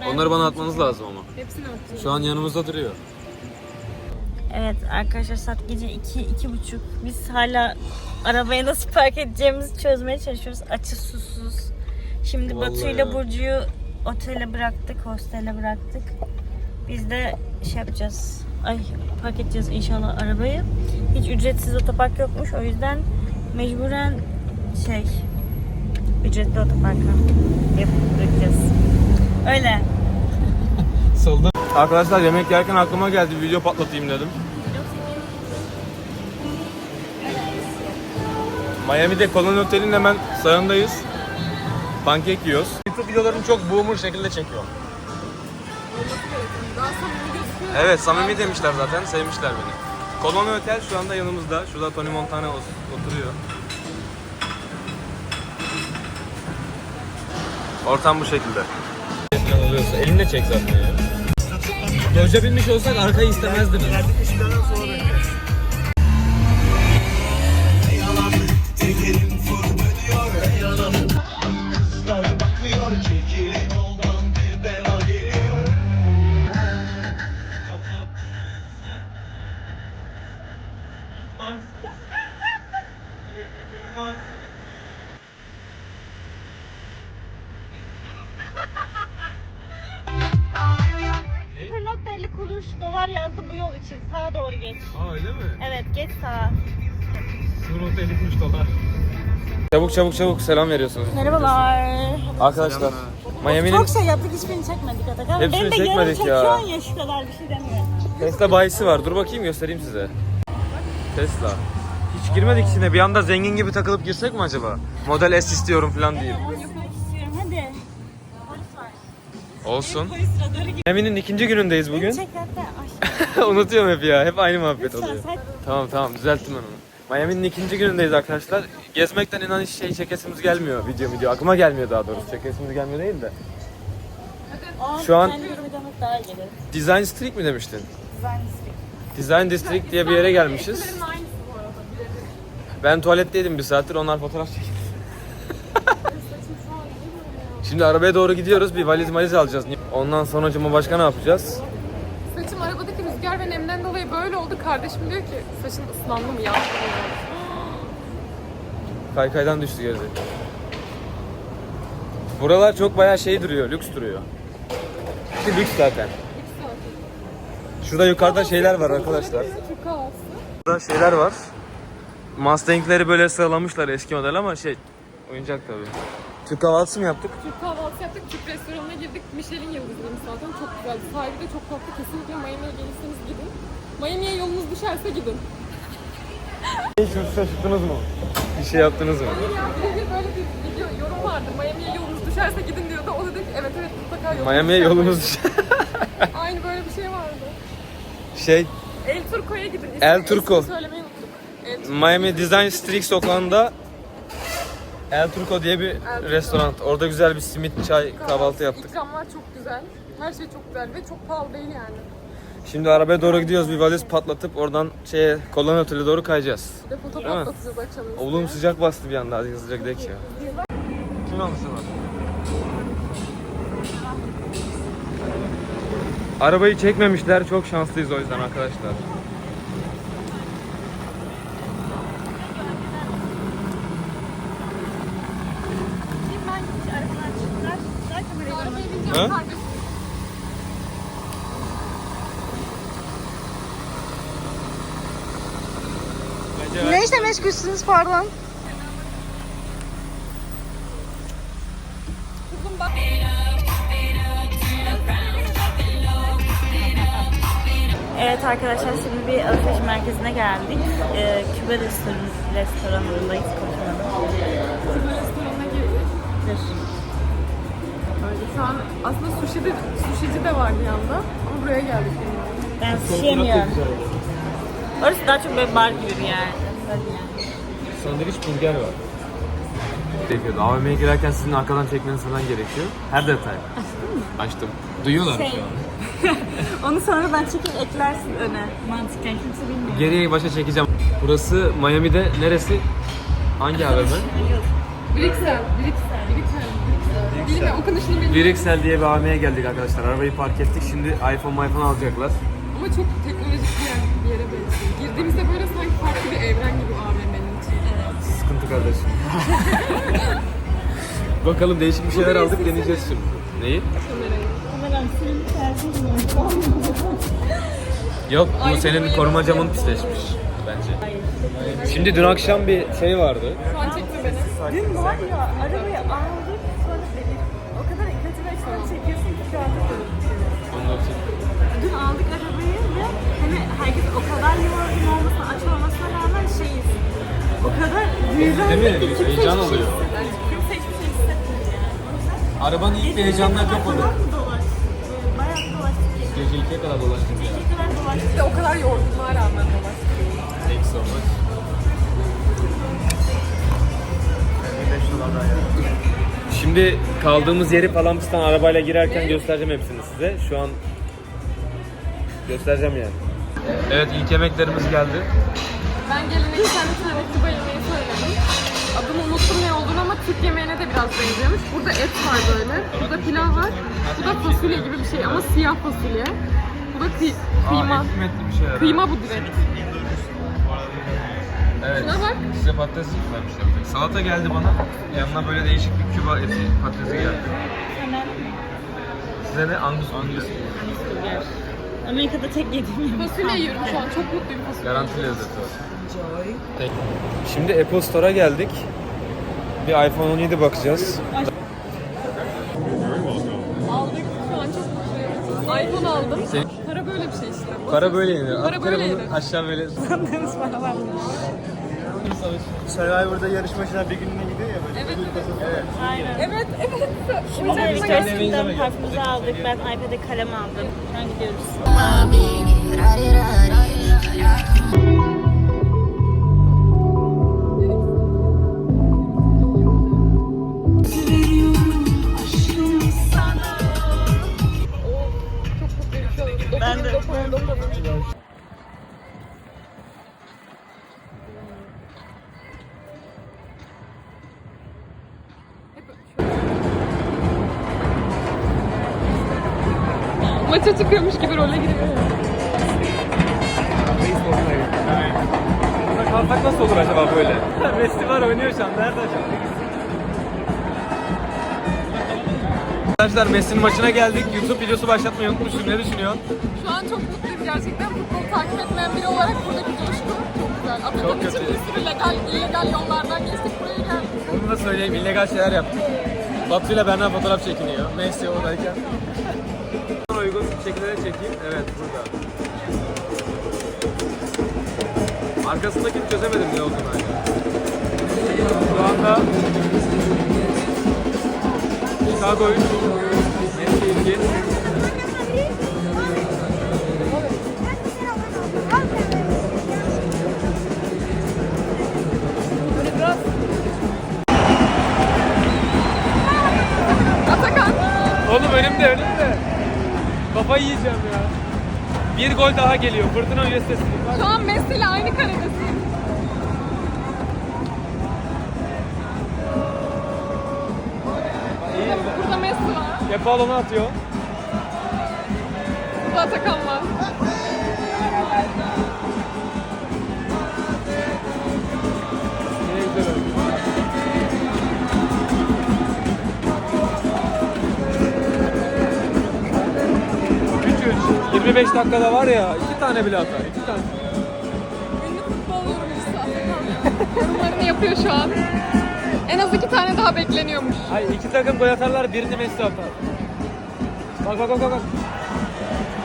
Ben- Onları bana atmanız lazım ama. Hepsini atacağım. Şu an yanımızda duruyor. Evet arkadaşlar saat gece 2 iki, buçuk. Biz hala arabayı nasıl park edeceğimizi çözmeye çalışıyoruz. Açı susuz. Şimdi Vallahi Batu ile ya. Burcu'yu otele bıraktık, hostele bıraktık. Biz de şey yapacağız. Ay park edeceğiz inşallah arabayı. Hiç ücretsiz otopark yokmuş. O yüzden mecburen şey ücretli otoparka yapıp bırakacağız. Öyle. Saldım. Arkadaşlar yemek yerken aklıma geldi video patlatayım dedim. Miami'de Colon Otel'in hemen sağındayız. Pankek yiyoruz. YouTube videolarını çok boomer şekilde çekiyor. Evet samimi demişler zaten sevmişler beni. Colon Otel şu anda yanımızda. Şurada Tony Montana oturuyor. Ortam bu şekilde. Oluyorsa elinle çek zaten ya. Doja binmiş olsak arkayı istemezdiniz. Fırlat Çabuk çabuk selam veriyorsunuz. Merhabalar. Arkadaşlar Miami'nin Çok şey yaptık hiçbirini çekmedik Atakan. Hepsini Benim de yarım çekmedik ya. çekiyorsun ya şu kadar bir şey demiyor. Tesla bayisi var. Dur bakayım göstereyim size. Tesla. Hiç girmedik içine. Bir anda zengin gibi takılıp girsek mi acaba? Model S istiyorum falan diyeyim. Onu yapmak istiyorum hadi. Olsun. Polis radarı gibi. Miami'nin ikinci günündeyiz bugün. Çek hatta. Ay, Unutuyorum hep ya. Hep aynı muhabbet oluyor. sen Tamam tamam düzelttim ben onu. Miami'nin ikinci günündeyiz arkadaşlar. Gezmekten inan hiç şey çekesimiz gelmiyor video video. Aklıma gelmiyor daha doğrusu. Çekesimiz gelmiyor değil de. Şu an- daha iyi gelir. Design Street mi demiştin? Design district. Design District diye bir yere gelmişiz. Etilerin aynısı bu arada. Birebir. Ben tuvaletteydim bir saattir onlar fotoğraf çekiyor. Şimdi arabaya doğru gidiyoruz. Bir valiz valiz alacağız. Ondan sonra cuma başka ne yapacağız? Saçım arabadaki rüzgar ve nemden dolayı böyle oldu. Kardeşim diyor ki saçın ıslandı mı ya? Kaykaydan düştü geri. Buralar çok bayağı şey duruyor, lüks duruyor. İşte lüks zaten. Şurada yukarıda şeyler var arkadaşlar. Burada şeyler var. Mustang'leri böyle sıralamışlar eski model ama şey oyuncak tabii. Türk kahvaltısı mı yaptık? Türk kahvaltısı yaptık. Türk restoranına girdik. Michelin yıldızlıymış zaten. Çok güzeldi. Sahibi de çok tatlı. Kesinlikle Miami'ye gelirseniz gidin. Miami'ye yolunuz düşerse gidin. Hiç şaşırttınız mı? Bir şey yaptınız mı? Hayır ya birebir böyle bir video yorum vardı. Miami'ye yolunuz düşerse gidin diyordu. O da dedi ki evet evet mutlaka yolunuz Miami'ye düşer." yolumuz düşer. Aynı böyle bir şey vardı. Şey, El Turco'ya gidin. İsmi- El Turco. ismini söylemeyi unuttuk. El Turco. Miami Design Street sokağında El Turco diye bir Turco. restoran. Orada güzel bir simit, çay, kahvaltı yaptık. İkramlar çok güzel. Her şey çok güzel ve çok pahalı değil yani. Şimdi arabaya doğru gidiyoruz. Bir valiz patlatıp oradan şeye Kolon Otel'e doğru kayacağız. Bir de foto Değil mi? patlatacağız akşam. Oğlum sıcak bastı bir anda. Hadi hızlıca gidelim ya. Kim almışsın var? Arabayı çekmemişler. Çok şanslıyız o yüzden arkadaşlar. Şimdi ben gitmiş arabadan çıktılar. Daha kamerayı Arabaya görmedim. bineceğim Ha? kardeşim. Ne işle meşgulsünüz pardon? Evet arkadaşlar şimdi bir alışveriş merkezine geldik. Ee, Küba restoran, restoranındayız koşalım. restoranına girdik. Böyle şu an aslında sushi de, sushici de var bir yanda. Ama buraya geldik bilmiyorum. Ben sushi yemiyorum. Orası daha çok böyle bar gibi bir yer. Sandviç burger var. Gerekiyordu. AVM'ye girerken sizin arkadan çekmeniz falan gerekiyor. Her detay. Açtım. Duyuyorlar Şey, şu an. Onu sonradan çekip eklersin öne. Mantıken kimse bilmiyor. Geriye başa çekeceğim. Burası Miami'de neresi? Hangi AVM? Brixel. Brixel. Brixel. Bilmiyorum, okunuşunu bilmiyorum. Liriksel diye bir AVM'ye geldik arkadaşlar. Arabayı park ettik. Şimdi iPhone iPhone alacaklar. Ama çok teknolojik bir, yer, bir yere benziyor. Girdiğimizde böyle sanki farklı bir evren gibi AVM'nin içi. Sıkıntı kardeşim. Bakalım değişik bir şeyler aldık deneyeceğiz şimdi. Neyi? Kamerayı. Kameram senin tercihin? Yok bu Ay, senin koruma camın pisleşmiş bence. Şimdi dün akşam bir şey vardı. Şu an çekme beni. Dün var ya arabayı aldık sonra o kadar kötü bir açıdan çekiyorsun ki şu anda. Dün aldık arabayı hani herkes o kadar yorgun olmasına aç olmasına rağmen şeyiz. O kadar büyülendik Değil mi? ki kimse Heyecan hiçbir şey oluyor. hissetmedi. Kimse hiçbir şey hissetmedi yani. Arabanın ilk bir heyecanına Gece kapalı. kadar mı dolaştık? Bayağı dolaştık. Gece Gece 2'ye kadar dolaştık ya. kadar dolaştık. De o kadar yorgunluğa rağmen dolaştık. Thank you so much. Şimdi kaldığımız yeri falan pistan arabayla girerken göstereceğim hepsini size. Şu an göstereceğim yani. Evet ilk yemeklerimiz geldi. Ben gelene tane Küba yemeği söyledim. Adını unuttum ne olduğunu ama Türk yemeğine de biraz benziyormuş. Burada et var böyle. Burada pilav var. Bu da fasulye gibi bir şey ama siyah fasulye. Bu da kıy- kıyma. etli metli bir şeyler. Kıyma bu direkt. Evet. Şuna bak. Size patates vermişler. Salata geldi bana. Yanına böyle değişik bir küba eti patatesi geldi. Hemen Size ne? Angus Angus. hamburger. Amerika'da tek yediğim yemek. Fasulye yiyorum şu an. Çok mutluyum fasulye. Garanti lezzeti var. Tek. Şimdi Apple Store'a geldik. Bir iPhone 17 bakacağız. Aldık. Şu an çok mutluyum. iPhone aldım. Senin- Para böyle bir şey işte. Para böyle yenir. Para böyle yenir. aşağı böyle. Sandığımız para var mı? Survivor'da yarışmacılar bir gününe gidiyor ya böyle. Evet, evet. Aynen. Evet, evet. Şimdi Victoria's'tan parfümümüzü aldık. Ben iPad'e kalem aldım. Şu an gidiyoruz. Maça çıkıyormuş gibi role giriyor. Burada kalsak nasıl olur acaba böyle? Messi var oynuyor şu an. Nerede acaba? Arkadaşlar Messi'nin maçına geldik. YouTube videosu başlatmayı unutmuşum. Ne düşünüyorsun? Şu an çok mutluyum gerçekten. Futbolu takip etmeyen biri olarak buradaki coşku çok güzel. Atakan için bir sürü legal, illegal yollardan geçtik buraya geldik. Onu da söyleyeyim. illegal şeyler yaptık. Batu ile benden fotoğraf çekiniyor. Messi oradayken. Uygun şekilde de çekeyim. Evet burada. Arkasındakini çözemedim ne olduğunu hala. Şu anda Chicago 3 Messi 2 Atakan, Oğlum önümde önümde. Kafayı yiyeceğim ya. Bir gol daha geliyor. Fırtına Üniversitesi'nin. şu an Messi ile aynı karedesin. İyi. Burada Messi var, Kepa onu atıyor. burada Atakan var. 25 dakikada var ya iki tane bile atar. iki tane. Ünlü futbol yorumcusu Atakan. Yorumlarını yapıyor şu an. En az iki tane daha bekleniyormuş. Ay iki takım gol atarlar birini Messi atar. Bak bak bak bak. bak.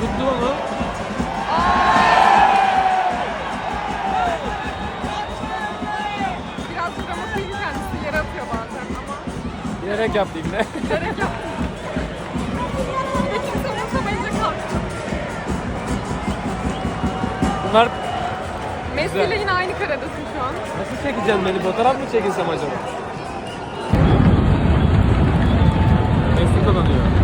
Tuttu onu. Biraz dramatik kendisi yere atıyor bazen ama. Bilerek yaptı ibne. Gerek yok. Bunlar Messi ile yine aynı karedesin şu an. nasıl çekeceğim beni? Fotoğraf mı çekilsem acaba? Messi kazanıyor.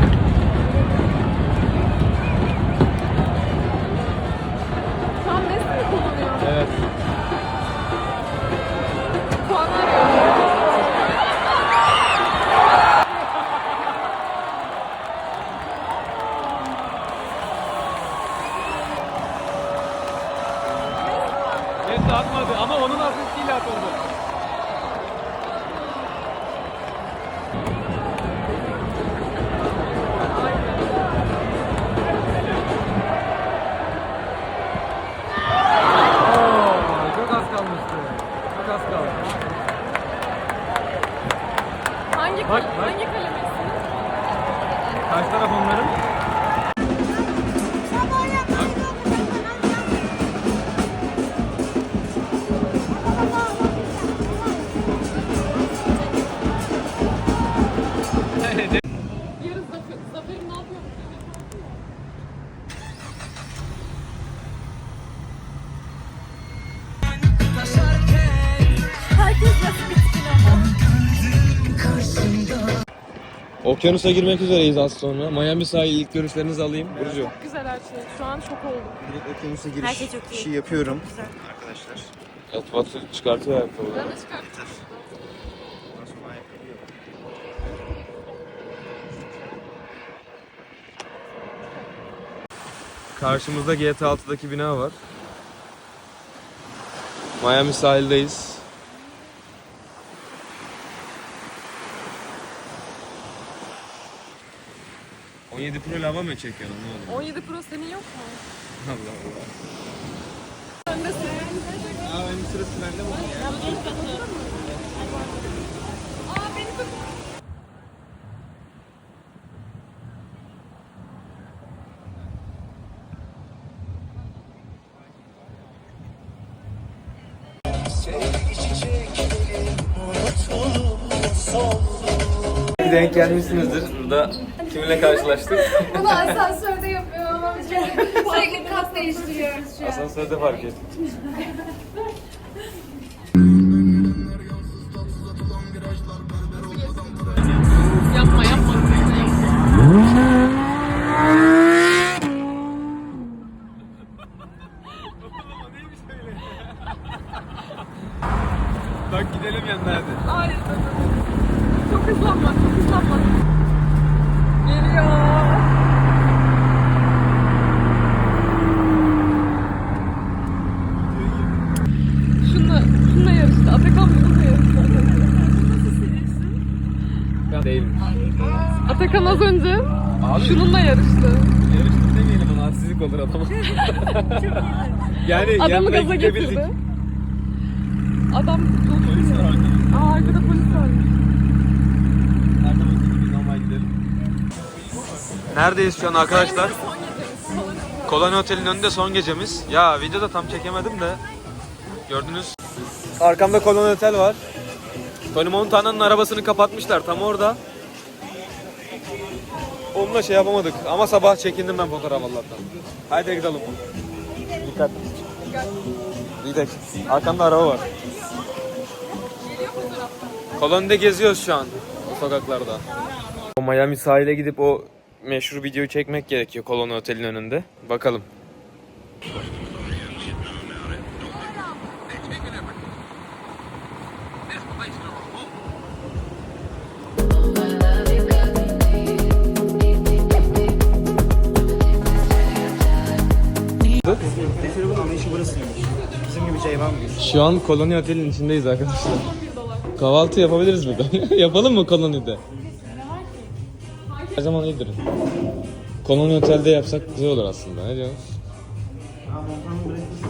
Az kaldı. Hangi, Bak, bak. hangi kalemesiniz? Kaç taraf onların? Okyanusa girmek üzereyiz az sonra. Miami sahil ilk görüşlerinizi alayım. Burcu. Çok güzel her şey. Şu an şok oldum. Direkt okyanusa giriş Her şey çok iyi. işi yapıyorum. Güzel. Arkadaşlar. Evet Batu çıkartıyor ayakkabıları. Ben de çıkarttım. Karşımızda GTA 6'daki bina var. Miami sahildeyiz. ...17 Pro lava mı çekiyorsun? Ne oldu? 17 Pro senin yok mu? Allah Allah. Öndesin. Aa benim sırası bende mi? Aa beni tut. Denk gelmişsinizdir. Burada kiminle karşılaştık? Bunu asansörde yapıyorum ama sürekli kat değiştiriyoruz şu an. Asansörde fark ettim. Ya değilim. Atakan az önce Abi. şununla yarıştı. Yarıştık demeyelim ama hadsizlik olur adama. yani Adamı yanına gaza gidebildik. getirdi. Adam Polis var arkada. Aa arkada polis var. Her zamanki gibi normal gidelim. Neredeyiz şu an arkadaşlar? Koloni Otel'in önünde son gecemiz. Ya videoda tam çekemedim de. Gördünüz. Arkamda Koloni Otel var. Tony Montana'nın arabasını kapatmışlar tam orada. Onunla şey yapamadık ama sabah çekindim ben fotoğraf Allah'tan. Haydi gidelim. Dikkat. Gidelim. Arkamda araba var. Kolonide geziyoruz şu an o sokaklarda. O Miami sahile gidip o meşhur videoyu çekmek gerekiyor Koloni Otel'in önünde. Bakalım. Bunun anlayışı burasıymış. Bizim gibi Ceyvan mıyız? Şu an Koloni Otel'in içindeyiz arkadaşlar. Kahvaltı yapabiliriz burada. Yapalım mı kolonide? Her zaman iyidir. Koloni Otel'de yapsak güzel olur aslında. Ne diyorsun? I'll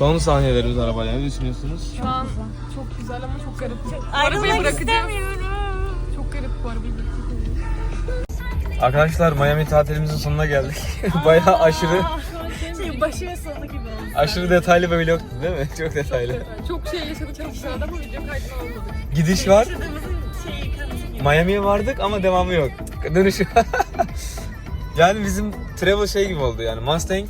Son saniyelerimiz arabayla. Ne düşünüyorsunuz? Şu an çok güzel ama çok garip. Ayrılmak Arabayı bırakacağız. istemiyorum. Çok garip bu arabayı bırakacağız. Arkadaşlar Miami tatilimizin sonuna geldik. Bayağı aşırı Şey başı ve sonu gibi oldu. aşırı detaylı bir vlogtu değil mi? Çok detaylı. Çok şey yaşadık çok güzeldi ama video kaydını almadık. Gidiş var. Miami'ye vardık ama devamı yok. Dönüşü. yani bizim travel şey gibi oldu yani Mustang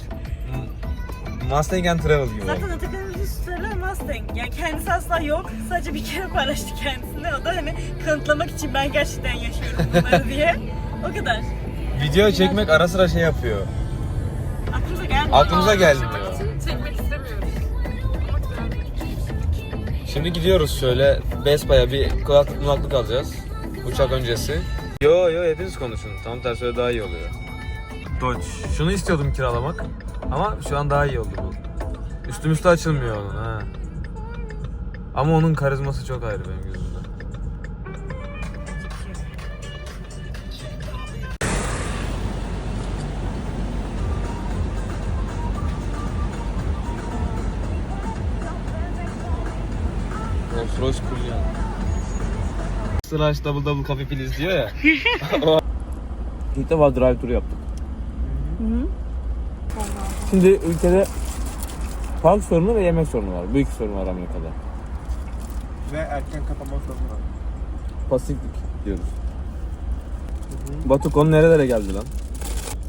Mustang and travel gibi oldu. Zaten Atakan'ın üstleri Mustang. Yani kendisi asla yok. Sadece bir kere paylaştı kendisine. O da hani kanıtlamak için ben gerçekten yaşıyorum bunları diye. O kadar. Video çekmek ara sıra şey yapıyor. Aklımıza geldi. Aklımıza gelmiyor. için çekmek. Şimdi gidiyoruz şöyle Bespa'ya bir kulaklık kulaklık alacağız. Uçak öncesi. Yo yo hepiniz konuşun. Tam tersi öyle daha iyi oluyor. Dodge. Şunu istiyordum kiralamak. Ama şu an daha iyi oldu bu. Üstüm üstü açılmıyor onun ha. Ama onun karizması çok ayrı benim gözümde. Rolls Royce Cullinan. Slash double double coffee please diyor ya. İlk defa drive tur yaptık. Hı hı. Şimdi ülkede park sorunu ve yemek sorunu var. İki sorun var Amerika'da. Ve erken kapanma sorunu var. Pasifik diyoruz. Batu konu nerelere geldi lan?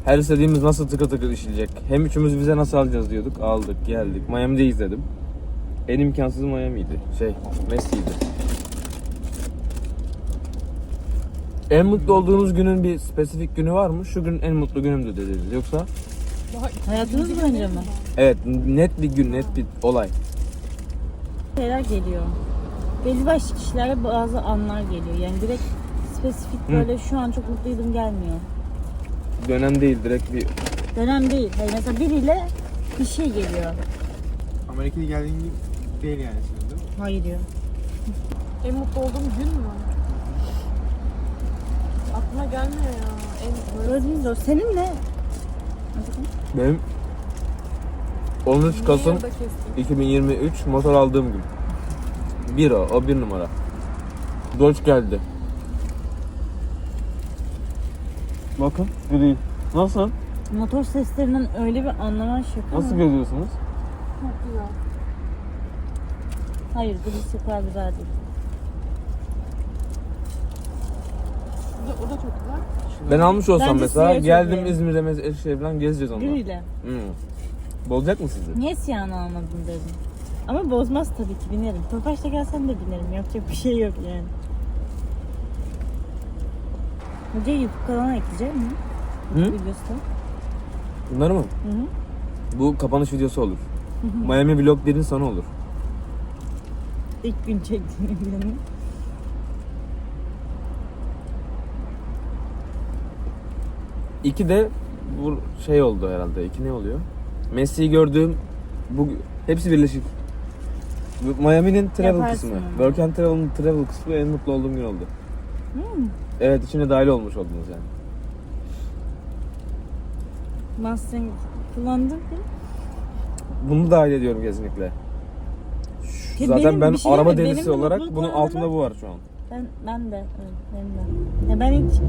Her istediğimiz nasıl tıkır tıkır işleyecek? Hem üçümüz vize nasıl alacağız diyorduk. Aldık, geldik. Miami'deyiz dedim. En imkansız Miami'ydi. Şey, Messi'ydi. En mutlu olduğunuz günün bir spesifik günü var mı? Şu gün en mutlu günümdü dediniz. Yoksa Hayatınız boyunca mı? evet net bir gün, net bir olay. Şeyler geliyor. Belli başlı kişilere bazı anlar geliyor. Yani direkt spesifik böyle şu an çok mutluydum gelmiyor. Dönem değil, direkt bir Dönem değil. Hayır mesela biriyle bir şey geliyor. Amerika'ya geldiğin gibi değil yani senin değil mi? Hayır diyor. En mutlu olduğum gün mü? Aklıma gelmiyor ya. En böyle Böyle değil zor. Senin ne? Benim 13 Kasım Yarıda kestim. 2023 motor aldığım gün. Bir o, o bir numara. Dodge geldi. Bakın, gri. Nasıl? Motor seslerinden öyle bir anlaman şaka Nasıl mı? görüyorsunuz? Çok güzel. Hayır o kadar güzel değil. O da, o da çok güzel. Ben almış olsam Bence mesela siyah çok geldim iyi. İzmir'de mes- Eskişehir falan gezeceğiz onunla. Griyle. Hmm. Bozacak mı sizi? Niye siyahını almadın dedim. Ama bozmaz tabii ki binerim. Tofaş'ta gelsen de binerim. Yapacak bir şey yok yani. Hocayı YouTube kanalına ekleyecek mi? Hı? Videosu. Bunları mı? Hı hı. Bu kapanış videosu olur. Miami Vlog 1'in sonu olur. İlk gün çektiğim videonun. İki de bu şey oldu herhalde. İki ne oluyor? Messi'yi gördüğüm bu hepsi birleşik. Miami'nin travel Yaparsın kısmı. onu. Work and Travel'ın travel kısmı en mutlu olduğum gün oldu. Hmm. Evet içine dahil olmuş oldunuz yani. Mustang kullandın mı? Bunu dahil ediyorum kesinlikle. Zaten benim ben şey araba delisi de olarak bunun altında bu var şu an. Ben, ben de. Evet, benim de. Ya ben hiç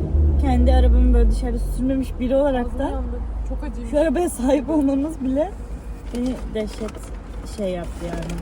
kendi arabamı böyle dışarı sürmemiş biri olarak da. Çok acıymış. şu arabaya sahip olmamız bile beni dehşet şey yaptı yani.